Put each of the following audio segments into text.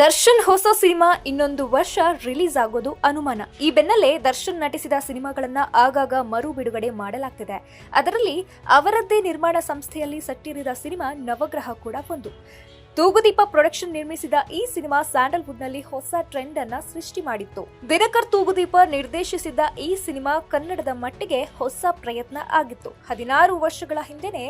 ದರ್ಶನ್ ಹೊಸ ಸಿನಿಮಾ ಇನ್ನೊಂದು ವರ್ಷ ರಿಲೀಸ್ ಆಗೋದು ಅನುಮಾನ. ಈ ಬೆನ್ನಲ್ಲೇ ದರ್ಶನ್ ನಟಿಸಿದ ಸಿನಿಮಾಗಳನ್ನ ಆಗಾಗ ಮರು ಬಿಡುಗಡೆ ಮಾಡಲಾಗ್ತಿದೆ. ಅದರಲ್ಲಿ ಅವರದ್ದೇ ನಿರ್ಮಾಣ ಸಂಸ್ಥೆಯಲ್ಲಿ ಸಟ್ಟಿರಿದ ಸಿನಿಮಾ ನವಗ್ರಹ ಕೂಡ ಒಂದು. ತೂಗುದೀಪ ಪ್ರೊಡಕ್ಷನ್ ನಿರ್ಮಿಸಿದ ಈ ಸಿನಿಮಾ ಸ್ಯಾಂಡಲ್ವುಡ್ನಲ್ಲಿ ಹೊಸ ಟ್ರೆಂಡ್ ಅನ್ನ ಸೃಷ್ಟಿ ಮಾಡಿತ್ತು. ದಿನಕರ್ ತೂಗುದೀಪ ನಿರ್ದೇಶಿಸಿದ ಈ ಸಿನಿಮಾ ಕನ್ನಡದ ಮಟ್ಟಿಗೆ ಹೊಸ ಪ್ರಯತ್ನ ಆಗಿತ್ತು. ಹದಿನಾರು ವರ್ಷಗಳ ಹಿಂದೆನೆ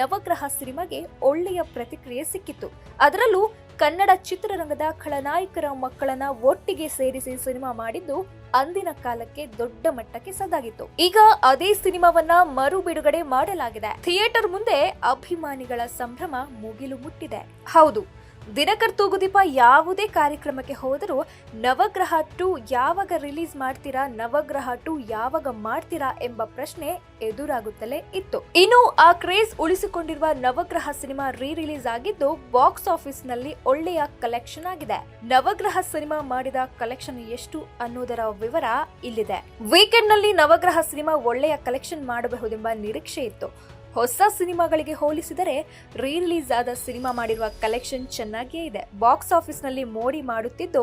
ನವಗ್ರಹ ಸಿನಿಮಾಗೆ ಒಳ್ಳೆಯ ಪ್ರತಿಕ್ರಿಯೆ ಸಿಕ್ಕಿತ್ತು. ಅದರಲ್ಲೂ ಕನ್ನಡ ಚಿತ್ರರಂಗದ ಖಳನಾಯಕರ ಮಕ್ಕಳನ್ನ ಒಟ್ಟಿಗೆ ಸೇರಿಸಿ ಸಿನಿಮಾ ಮಾಡಿದ್ದು ಅಂದಿನ ಕಾಲಕ್ಕೆ ದೊಡ್ಡ ಮಟ್ಟಕ್ಕೆ ಸದಾಗಿತ್ತು ಈಗ ಅದೇ ಸಿನಿಮಾವನ್ನ ಮರು ಬಿಡುಗಡೆ ಮಾಡಲಾಗಿದೆ. ಥಿಯೇಟರ್ ಮುಂದೆ ಅಭಿಮಾನಿಗಳ ಸಂಭ್ರಮ ಮುಗಿಲು ಮುಟ್ಟಿದೆ. ಹೌದು. ದಿನಕರ್ ತೂಗುದೀಪ ಯಾವುದೇ ಕಾರ್ಯಕ್ರಮಕ್ಕೆ ಹೋದರೂ ನವಗ್ರಹ ಟು ಯಾವಾಗ ರಿಲೀಸ್ ಮಾಡ್ತೀರಾ, ನವಗ್ರಹ ಟು ಯಾವಾಗ ಮಾಡ್ತೀರಾ ಎಂಬ ಪ್ರಶ್ನೆ ಎದುರಾಗುತ್ತಲೇ ಇತ್ತು. ಇನ್ನು ಆ ಕ್ರೇಜ್ ಉಳಿಸಿಕೊಂಡಿರುವ ನವಗ್ರಹ ಸಿನಿಮಾ ರೀ ರಿಲೀಸ್ ಆಗಿದ್ದು ಬಾಕ್ಸ್ ಆಫೀಸ್ನಲ್ಲಿ ಒಳ್ಳೆಯ ಕಲೆಕ್ಷನ್ ಆಗಿದೆ. ನವಗ್ರಹ ಸಿನಿಮಾ ಮಾಡಿದ ಕಲೆಕ್ಷನ್ ಎಷ್ಟು ಅನ್ನೋದರ ವಿವರ ಇಲ್ಲಿದೆ. ವೀಕೆಂಡ್ನಲ್ಲಿ ನವಗ್ರಹ ಸಿನಿಮಾ ಒಳ್ಳೆಯ ಕಲೆಕ್ಷನ್ ಮಾಡಬಹುದೆಂಬ ನಿರೀಕ್ಷೆ ಇತ್ತು. ಹೊಸ ಸಿನಿಮಾಗಳಿಗೆ ಹೋಲಿಸಿದರೆ ರೀ ರಿಲೀಸ್ ಆದ ಸಿನಿಮಾ ಮಾಡಿರುವ ಕಲೆಕ್ಷನ್ ಚೆನ್ನಾಗಿಯೇ ಇದೆ. ಬಾಕ್ಸ್ ಆಫೀಸ್ನಲ್ಲಿ ಮೋಡಿ ಮಾಡುತ್ತಿದ್ದು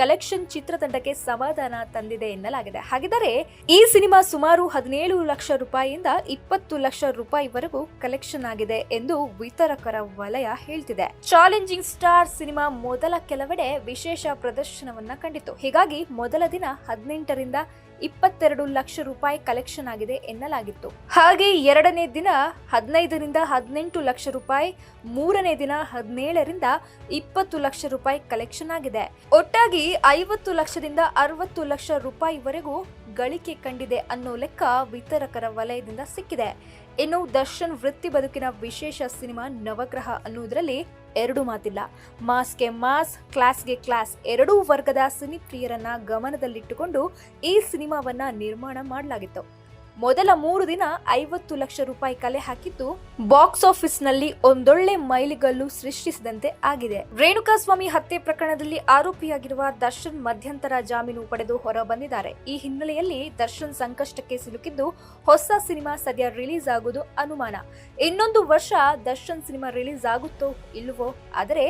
ಕಲೆಕ್ಷನ್ ಚಿತ್ರತಂಡಕ್ಕೆ ಸಮಾಧಾನ ತಂದಿದೆ ಎನ್ನಲಾಗಿದೆ. ಹಾಗಿದ್ದರೆ ಈ ಸಿನಿಮಾ ಸುಮಾರು ಹದಿನೇಳು ಲಕ್ಷ ರೂಪಾಯಿಯಿಂದ ಇಪ್ಪತ್ತು ಲಕ್ಷ ರೂಪಾಯಿವರೆಗೂ ಕಲೆಕ್ಷನ್ ಆಗಿದೆ ಎಂದು ವಿತರಕರ ವಲಯ ಹೇಳ್ತಿದೆ. ಚಾಲೆಂಜಿಂಗ್ ಸ್ಟಾರ್ ಸಿನಿಮಾ ಮೊದಲ ಕೆಲವೆಡೆ ವಿಶೇಷ ಪ್ರದರ್ಶನವನ್ನ ಕಂಡಿತು ಹೀಗಾಗಿ ಮೊದಲ ದಿನ ಹದಿನೆಂಟರಿಂದ ಇಪ್ಪತ್ತೆರಡು ಲಕ್ಷ ರೂಪಾಯಿ ಕಲೆಕ್ಷನ್ ಆಗಿದೆ ಎನ್ನಲಾಗಿತ್ತು. ಹಾಗೆ ಎರಡನೇ ದಿನ ಹದಿನೈದರಿಂದ ಹದಿನೆಂಟು ಲಕ್ಷ ರೂಪಾಯಿ, ಮೂರನೇ ದಿನ ಹದಿನೇಳರಿಂದ ಇಪ್ಪತ್ತು ಲಕ್ಷ ರೂಪಾಯಿ ಕಲೆಕ್ಷನ್ ಆಗಿದೆ. ಒಟ್ಟಾಗಿ ಐವತ್ತು ಲಕ್ಷದಿಂದ ಅರವತ್ತು ಲಕ್ಷ ರೂಪಾಯಿವರೆಗೂ ಗಳಿಕೆ ಕಂಡಿದೆ ಅನ್ನೋ ಲೆಕ್ಕ ವಿತರಕರ ವಲಯದಿಂದ ಸಿಕ್ಕಿದೆ. ಇನ್ನು ದರ್ಶನ್ ವೃತ್ತಿ ಬದುಕಿನ ವಿಶೇಷ ಸಿನಿಮಾ ನವಗ್ರಹ ಅನ್ನುವುದರಲ್ಲಿ ಎರಡು ಮಾತಿಲ್ಲ. ಮಾಸ್ಗೆ ಮಾಸ್ ಕ್ಲಾಸ್ಗೆ ಕ್ಲಾಸ್ ಎರಡೂ ವರ್ಗದ ಸಿನಿ ಪ್ರಿಯರನ್ನ ಗಮನದಲ್ಲಿಟ್ಟುಕೊಂಡು ಈ ಸಿನಿಮಾವನ್ನ ನಿರ್ಮಾಣ ಮಾಡಲಾಗಿತ್ತು. ಮೊದಲ ಮೂರು ದಿನ ಐವತ್ತು ಲಕ್ಷ ರೂಪಾಯಿ ಕಲೆ ಹಾಕಿದ್ದು ಬಾಕ್ಸ್ ಆಫೀಸ್ನಲ್ಲಿ ಒಂದೊಳ್ಳೆ ಮೈಲಿಗಲ್ಲು ಸೃಷ್ಟಿಸಿದಂತೆ ಆಗಿದೆ. ರೇಣುಕಾಸ್ವಾಮಿ ಹತ್ಯೆ ಪ್ರಕರಣದಲ್ಲಿ ಆರೋಪಿಯಾಗಿರುವ ದರ್ಶನ್ ಮಧ್ಯಂತರ ಜಾಮೀನು ಪಡೆದು ಹೊರ ಬಂದಿದ್ದಾರೆ ಈ ಹಿನ್ನೆಲೆಯಲ್ಲಿ ದರ್ಶನ್ ಸಂಕಷ್ಟಕ್ಕೆ ಸಿಲುಕಿದ್ದು ಹೊಸ ಸಿನಿಮಾ ಸದ್ಯ ರಿಲೀಸ್ ಆಗುವುದು ಅನುಮಾನ. ಇನ್ನೊಂದು ವರ್ಷ ದರ್ಶನ್ ಸಿನಿಮಾ ರಿಲೀಸ್ ಆಗುತ್ತೋ ಇಲ್ಲವೋ ಆದರೆ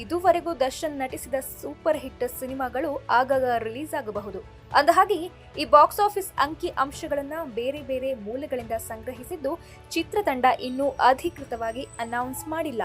ಇದುವರೆಗೂ ದರ್ಶನ್ ನಟಿಸಿದ ಸೂಪರ್ ಹಿಟ್ ಸಿನಿಮಾಗಳು ಆಗಾಗ ರಿಲೀಸ್ ಆಗಬಹುದು. ಅಂದಹಾಗೆ, ಈ ಬಾಕ್ಸ್ ಆಫೀಸ್ ಅಂಕಿ ಅಂಶಗಳನ್ನು ಬೇರೆ ಬೇರೆ ಮೂಲಗಳಿಂದ ಸಂಗ್ರಹಿಸಿದ್ದು ಚಿತ್ರತಂಡ ಇನ್ನೂ ಅಧಿಕೃತವಾಗಿ ಅನೌನ್ಸ್ ಮಾಡಿಲ್ಲ.